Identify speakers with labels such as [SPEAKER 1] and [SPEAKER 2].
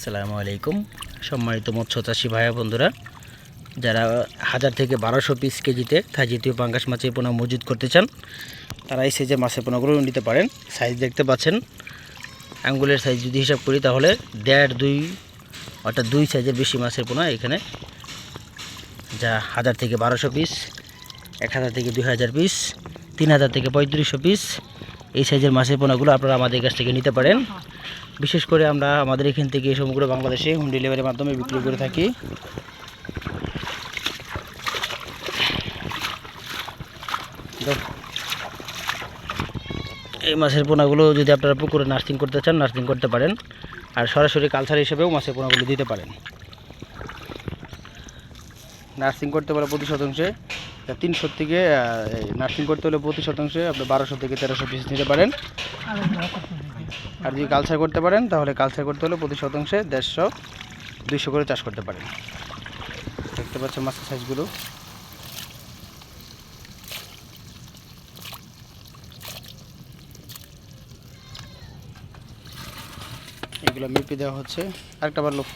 [SPEAKER 1] আসসালামু আলাইকুম। সম্মানিত মৎস্য চাষি ভাইয়া বন্ধুরা, যারা হাজার থেকে বারোশো পিস কেজিতে জাতীয় পাঙ্গাস মাছের পোনা মজুদ করতে চান, তারা এই সাইজের মাছের পোনাগুলো নিতে পারেন। সাইজ দেখতে পাচ্ছেন, আঙ্গুলের সাইজ যদি হিসাব করি তাহলে দেড়, দুই অর্থাৎ দুই সাইজের বেশি মাছের পোনা এখানে। যা হাজার থেকে বারোশো পিস এক হাজার থেকে দুই হাজার পিস তিন হাজার থেকে পঁয়ত্রিশশো পিস এই সাইজের মাছের পোনাগুলো আপনারা আমাদের কাছ থেকে নিতে পারেন। বিশেষ করে আমরা আমাদের এখান থেকে সমগ্র বাংলাদেশে হোম ডেলিভারির মাধ্যমে বিক্রি করে থাকি। এই মাছের পোনাগুলো যদি আপনারা পুকুরে নার্সিং করতে চান, নার্সিং করতে পারেন। আর সরাসরি কালচার হিসেবেও মাছের পোনাগুলো দিতে পারেন। নার্সিং করতে পারে প্রতি শতাংশে তিনশো থেকে নার্সিং করতে হলে প্রতি শতাংশে আপনি বারোশো থেকে তেরোশো পিস নিতে পারেন। আর যদি কালচার করতে পারেন, তাহলে কালচার করতে হলে প্রতি শতাংশে দেড়শো, দুইশো করে চাষ করতে পারেন। দেখতে পাচ্ছেন মাছের সাইজগুলো এগুলো মেপে দেওয়া হচ্ছে। আরেকটা বার লোক